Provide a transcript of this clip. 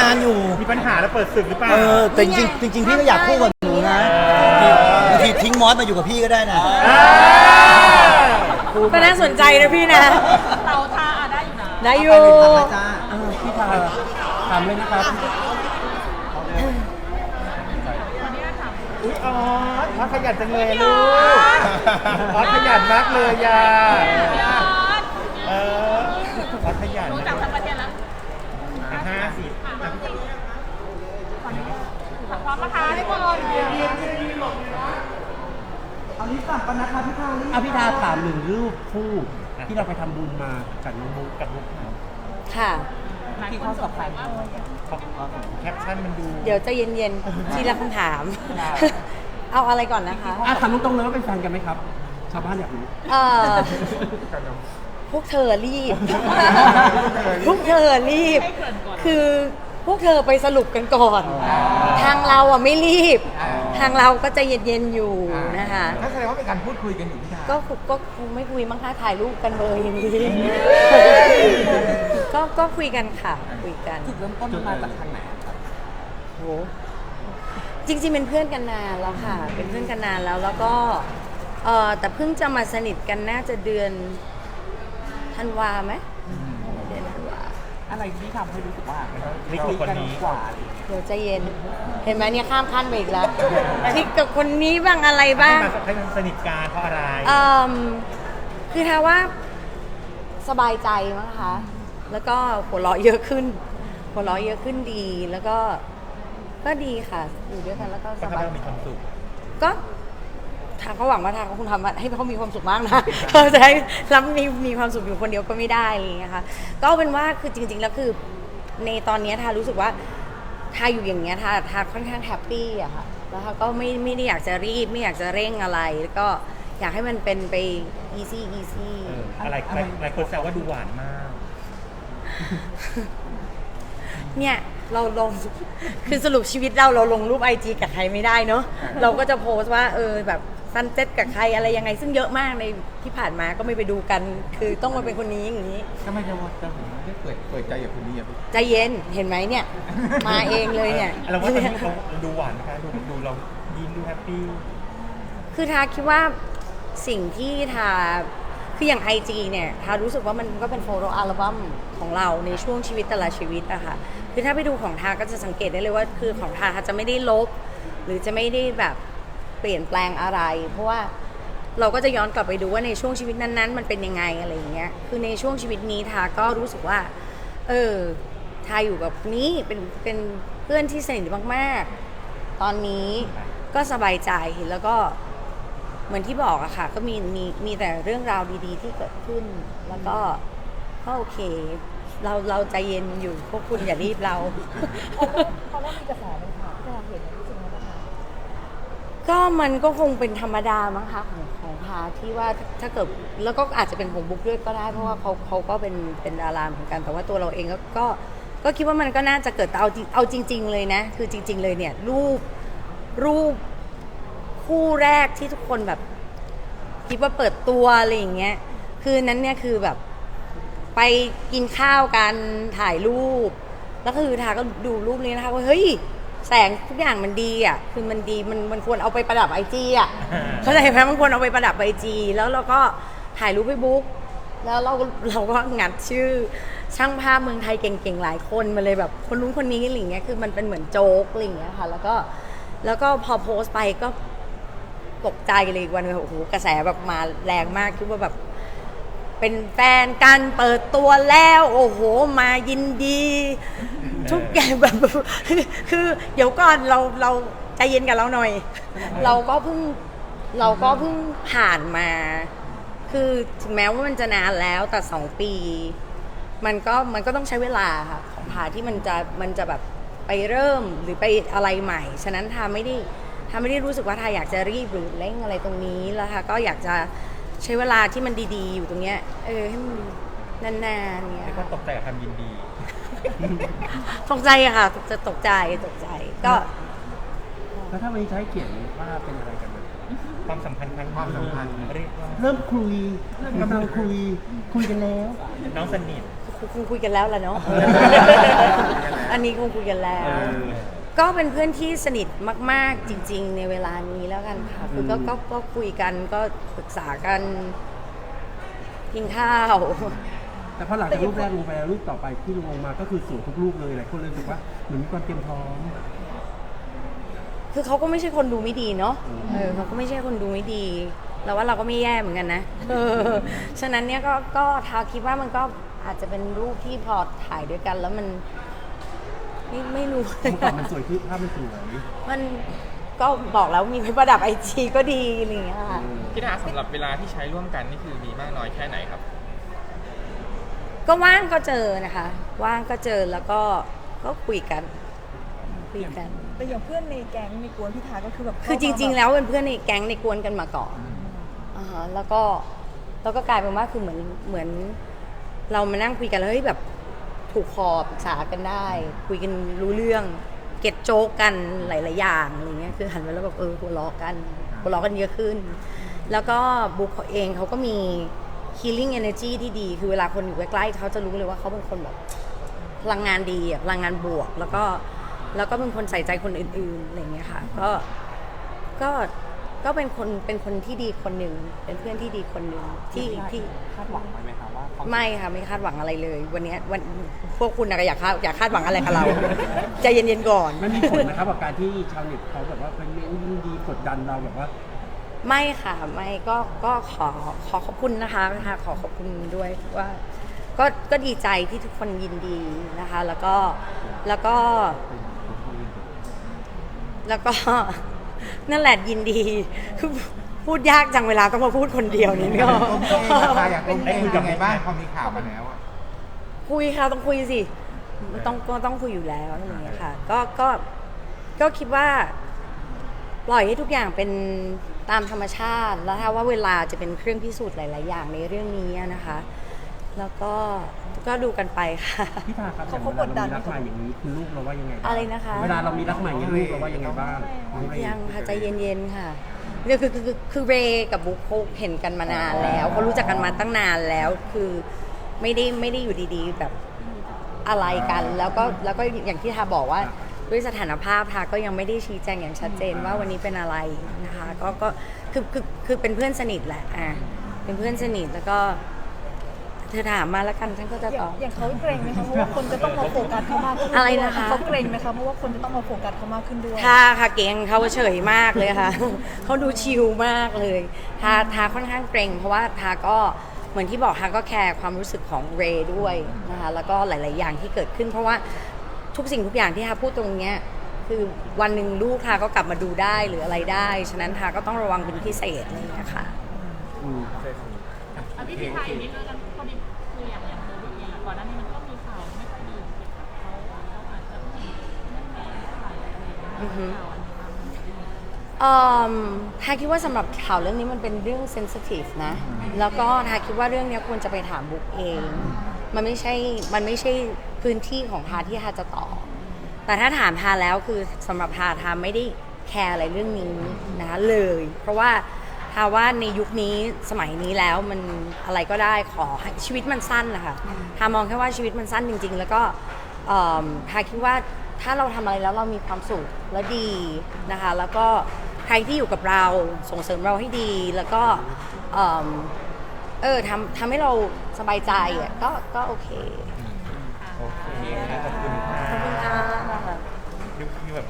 งานอยู่ มีปัญหาแล้วเปิดศึกหรือเปล่า เออแต่จริงๆจริงๆพี่ก็อยากคู่กับหนูนะบางทีทิ้งมอสมาอยู่กับพี่ก็ได้นะอ่าก็น่าสนใจนะพี่นะ เตาทาอะได้อยู่นะได้อยู่เออพี่พาถามเลยนะครับอุ๊ยอ๋อออสขยันจังเลยลูกออสขยันมากเลยย่าพี่ออสเออออสขยันรู้นะจักทั้งประเทศแล้วอะห้าสิบอะ พ ร้อมนะคะทุกคนอภิธาถามหนึ่งรูปคู่ที่เราไปทำบุญมากับน้องมุกกับลูกเขาค่ะ ที่เขาสอบแฟนแคปชั่นมันดู เดี๋ยวใจะเย็นๆทีละคำถามเอาอะไรก่อนนะคะ อะถามตรงๆเลยว่าเป็นแฟนกันไหมครับ ชาวบ้านอยากรู้ เอ่อพวกเธอรีบ พวกเธอรีบ คือ พวกเธอไปสรุปกันก่อน ทางเราอะไม่รีบ ทางเราก็ใจะเย็นๆอยู่นะคะนั่นแสดงว่าเป็นการพูดคุยกันอยู่พี่ดาก็คงก็คงไม่คุยมั้งคะถ่ายรูปกันเลยอย่างนี้ก็ก็คุยกันค่ะ คุยกันจุดเริ่มต้นมันมาจากทางไหนครับโหจริงๆเป็นเพื่อนกันนานแล้วค่ะ เป็นเพื่อนกันนานแล้วแล้วก็เออแต่เพิ่งจะมาสนิทกันน่าจะเดือนธันวาไหมเดือนธันวา อะไรที่ทำให้รู้สึกว่านี่คือคนนี้ กว่าเดี๋ยวใจเย็น เห็นไหมเนี่ยข้ามขั้นไปอีกแล้วทริกกับคนนี้บ้างอะไรบ้างให้มาให้มันสนิทกันเพราะอะไร เอ่มคือถ้าว่าสบายใจมั้งคะ แล้วก็หัวเราะเยอะขึ้น หัวเราะเยอะขึ้นดี แล้วก็ก็ดีค่ะ อยู่ด้วยกันแล้วก็ก็สทำบาให้ย เรามีความสุข ก็ ทางเขาหวังว่าทางเขาคงทำให้เขามีความสุขมากนะเขาจะให้รับมีมีความสุขอยู่คนเดียวก็ไม่ได้อะไรอย่างเงี้ยค่ะก็เอาเป็นว่าคือจริง ๆ แล้วคือในตอนเนี้ยทารู้สึกว่าทาอยู่อย่างเงี้ยทาทาค่อนข้างแฮปปี้อะค่ะแล้วทาก็ไม่ไม่ได้อยากจะรีบไม่อยากจะเร่งอะไร แล้วก็อยากให้มันเป็นไป easy easy เอออะไรหลายหลายคนแซวว่าดูหวานมาก เนี่ยเราลง คือสรุปชีวิตเราเราลงรูปไอจีกับใครไม่ได้เนอะเราก็จะโพสต์ว่าเออแบบ ซันเซ็ตกับใครอะไรยังไงซึ่งเยอะมากในที่ผ่านมาก็ไม่ไปดูกัน คือต้องมาเป็นคนนี้อย่างนี้ ทำไมจะว่าจะผมไม่ได้เปิดเปิดใจกับคนนี้อะพี่ใจเย็นเห็นไหมเนี่ย มาเองเลยเนี่ย เราว่าตอนนี้เราดูหวานนะคะดูดูเรายิ้มดูแฮปปี้ คือทาคิดว่าสิ่งที่ทาคืออย่าง IG เนี่ยทารู้สึกว่ามันก็เป็นโฟโต้อัลบั้มของเราในช่วงชีวิตแต่ละชีวิตอะค่ะคือถ้าไปดูของทาก็จะสังเกตได้เลยว่า คือของทาทาจะไม่ได้ลบ หรือจะไม่ได้แบบ เปลี่ยนแปลงอะไร เพราะว่าเราก็จะย้อนกลับไปดูว่าในช่วงชีวิตนั้นๆ มันเป็นยังไงอะไรอย่างเงี้ย คือในช่วงชีวิตนี้ทาก็รู้สึกว่า เออทาอยู่กับนี้เป็นเป็นเพื่อนที่สนิทมากๆ ตอนนี้ก็สบายใจแล้วก็เหมือนที่บอกอะค่ะ ก็มีมีมีแต่เรื่องราวดีๆ ที่เกิดขึ้น แล้วก็ก็โอเค เราเราใจเย็นอยู่พวกคุณอย่ารีบเราพอเริ่มมีกระแสเป็นข่าวที่เราเห็นรู้สึ ก็มันก็คงเป็นธรรมดามั้งคะของของพาที่ว่าถ้าเกิดแล้วก็อาจจะเป็นของบุ๊กด้วยก็ได้เพราะว่าเขาเขาก็เป็นเป็นดาราเหมือนกันแต่ว่าตัวเราเองก็ก็ก็คิดว่ามันก็น่าจะเกิดแต่เอาจริงเอาจริง ๆ เลยนะ คือจริง ๆ เลยเนี่ยรูปรูปคู่แรกที่ทุกคนแบบ คิดว่าเปิดตัวอะไรอย่างเงี้ยคือนั้นเนี่ยคือแบบไปกินข้าวกันถ่ายรูป แล้วคือทาก็ดูรูปนี้นะคะว่าเฮ้ย แสงทุกอย่างมันดีอะคือมันดีมันมันควรเอาไปประดับไอจีอะเข้าใจไหมมันควรเอาไปประดับไอจีแล้วเราก็ถ่ายรูปไปบุ๊กแล้วเราเราก็งัดชื่อ ช่างภาพเมืองไทยเก่งๆหลายคนมาเลยแบบคนนู้นคนนี้อะไรอย่างเงี้ยคือมันเป็นเหมือนโจ๊กอะไรอย่างเงี้ยค่ะ แล้วก็แล้วก็พอโพสต์ไปก็ตกใจเลยอีกวันแบบโอ้โหกระแสแบบมาแรงมากคิดว่าแบบ เป็นแฟนกันเปิดตัวแล้ว โอ้โห มายินดีทุกอย่าง แบบคือคือเดี๋ยวก่อนเราเราใจเย็นกับเราหน่อย เราก็เพิ่งเราก็เพิ่งผ่านมา คือถึงแม้ว่ามันจะนานแล้วแต่สองปี มันก็มันก็ต้องใช้เวลาค่ะของพาที่มันจะมันจะแบบไปเริ่มหรือไปอะไรใหม่ ฉะนั้นทาไม่ได้ทาไม่ได้รู้สึกว่าทาอยากจะรีบหรือเร่งอะไรตรงนี้แล้วทาก็อยากจะใช้เวลาที่มันดีๆ อยู่ตรงเนี้ยเออให้มันนานๆเนี้ยแล้วก็ค่ะตกใจกับคำยินดี ตกใจอะค่ะจะตกใจตกใจก็ แล้วถ้าวันนี้จะให้เขียนว่าเป็นอะไรกันนะความสัมพันธ์ครั้งความสัมพันธ์เรียกว่าเริ่มคุยกำลังคุย คุยกันแล้วน้องสนิท คงคุยกันแล้วล่ะเนาะกันแล้วอันนี้คงคุยกันแล้วเออก็เป็นเพื่อนที่สนิทมาก ๆ จริง ๆ ในเวลานี้แล้วกันค่ะ คือก็ก็ก็คุยกันก็ปรึกษากันกินข้าว แต่พอหลังจากรูปแรกลงไปแล้วรูปต่อไปที่ลงมาก็คือสวยทุกรูปเลยหลายคนเลยรู้สึกว่าเหมือนมีความเตรียมพร้อม คือเขาก็ไม่ใช่คนดูไม่ดีเนาะเออเขาก็ไม่ใช่คนดูไม่ดีเราว่าเราก็ไม่แย่เหมือนกันนะเออฉะนั้นเนี่ยก็ก็ทาคิดว่ามันก็อาจจะเป็นรูปที่พอถ่ายด้วยกันแล้วมัน ไม่ไม่รู้เมื่อก่อนมันสวยขึ้นภาพมันสวยมันก็บอกแล้วมีไว้ประดับไอจีก็ดีอะไรอย่างเงี้ยค่ะ พี่ดาสำหรับเวลาที่ใช้ร่วมกันนี่คือมีมากน้อยแค่ไหนครับ ก็ว่างก็เจอนะคะ ว่างก็เจอแล้วก็ก็คุยกันคุยกัน แต่อย่างเพื่อนในแก๊งในกวนพิธาก็คือแบบคือจริง ๆ แล้วเป็นเพื่อนในแก๊งในกวนกันมาก่อนอ่าฮะแล้วก็แล้วก็กลายเป็นว่าคือเหมือนเหมือน เรามานั่งคุยกันแล้วเฮ้ยแบบถูกคอปรึกษากันได้ คุยกันรู้เรื่อง เก็ตโจ๊กกันหลาย ๆ อย่างอะไรเงี้ยคือหันไปแล้วแบบเออหัวเราะกันหัวเราะกันเยอะขึ้น แล้วก็บุ๊กเขาเองเขาก็มี healing energy ที่ดี คือเวลาคนอยู่ใกล้ๆเขาจะรู้เลยว่าเขาเป็นคนแบบพลังงานดีอะพลังงานบวก แล้วก็แล้วก็เป็นคนใส่ใจคนอื่นๆอะไรเงี้ยค่ะก็ก็ก็เป็นคนเป็นคนที่ดีคนหนึ่งเป็นเพื่อนที่ดีคนหนึ่งที่ที่คาดหวังไว้ไหมคะว่าเขาไม่ค่ะไม่คาดหวังอะไรเลย วันเนี้ยวันพวกคุณนะก็อยากคาดอยากคาดหวังอะไรกับเรา ใจเย็นๆก่อน มันมีผลนะครับกับการที่ชาวเน็ตเขาแบบว่าเป็นเม้นยินดีกดดันเราแบบว่า ไม่ค่ะไม่ก็ก็ขอขอขอบคุณนะคะค่ะขอขอบคุณด้วยว่าก็ก็ดีใจที่ทุกคนยินดีนะคะ แล้วก็แล้วก็แล้วก็นั่นแหละยินดีคือพูดยากจังเวลาต้องมาพูดคนเดียวนี่ก็อยากเป็นยังไงบ้างพอมีข่าวมาแล้วอะคุยค่ะต้องคุยสิต้องก็ต้องคุยอยู่แล้วอะไรอย่างเงี้ยค่ะ ก็ก็ก็คิดว่า ปล่อยให้ทุกอย่างเป็นตามธรรมชาติ แล้วถ้าว่าเวลาจะเป็นเครื่องพิสูจน์หลาย ๆ อย่างในเรื่องนี้นะคะ แล้วก็ก็ดูกันไปค่ะ พี่พาครับเขาอย่างเขาเวกลาดเราดันมีรักใหม่อย่างนี้คุณลูกเราว่ายังไงบ้างอะไรนะคะ เวลาเรามีรักใหม่อย่างนี้ลูกเราว่ายังไงบ้างน้องเรย์ยังค่ะใจเย็น ๆ ค่ะคือคือคือคือคือเรย์กับบุ๊คเขาเห็นกันมานานแล้วเขารู้จักกันมาตั้งนานแล้วคือไม่ได้ไม่ได้อยู่ดีๆแบบอะไรกัน แล้วก็แล้วก็อย่างที่ทาบอกว่า ด้วยสถานภาพทาก็ยังไม่ได้ชี้แจงอย่างชัดเจนว่าวันนี้เป็นอะไรนะคะก็ก็คือคือคือเป็นเพื่อนสนิทแหละอะเป็นเพื่อนสนิทแล้วก็ เธอถามมาแล้วกันฉันก็จะอตย่าองบอย่างเขาเกรงไหมคะเพราะว่าคนจะต้องมาโฟกัสเขามากขึ้นอะไรนะคะ เขาเกรงไหมคะเพราะว่าคนจะต้องมาโฟกัสเขามากขึ้นด้วยทาค่ะเก่งเขาเฉยมากเลยค่ะ เขาดูชิลมากเลยทาทาค่อนข้างเกรงเพราะว่าทาก็เหมือนที่บอกทาก็แคร์ความรู้สึกของเรย์ด้วยนะคะแล้วก็หลาย ๆ อย่างที่เกิดขึ้น เพราะว่า ทุกสิ่งทุกอย่างที่ทาพูดตรงเนี้ยคือวันหนึ่งลูกทาก็กลับมาดูได้หรืออะไรได้ ฉะนั้นทาก็ต้องระวังเป็นพิเศษอะไรอย่างเงี้ยค่ะอืมเอาพี่พิธาอีกนิดนึงกันพอดีคืออย่างอย่างตัวพี่เองอะก่อนหน้านี้มันก็มีข่าวไม่ค่อยดีเกี่ยวกับเขาเขาอาจจะไม่ไม่แมนเท่าไหร่อะไรอย่างเงี้ยอือฮึข่าวอันนี้มาเอ่อทาคิดว่าสำหรับข่าวเรื่องนี้มันเป็นเรื่องเซนซิทีฟนะ แล้วก็ทาคิดว่าเรื่องเนี้ยควรจะไปถามบุ๊กเอง มันไม่ใช่ มันไม่ใช่ พื้นที่ของทาที่ทาจะตอบแต่ถ้าถามทาแล้วคือสำหรับทาทาไม่ได้แคร์อะไรเรื่องนี้นะคะเลย เพราะว่าทาว่าในยุคนี้สมัยนี้แล้วมันอะไรก็ได้ขอชีวิตมันสั้นนะคะทามองแค่ว่าชีวิตมันสั้นจริง ๆ แล้วก็ทาคิดว่าถ้าเราทำอะไรแล้วเรามีความสุขและดีนะคะ แล้วก็ใครที่อยู่กับเราส่งเสริมเราให้ดีแล้วก็เอิ่มเออทำทำให้เราสบายใจอะก็ก็โอเค โอเคขอบคุณค่ะ ขอบคุณค่ะคือแบบ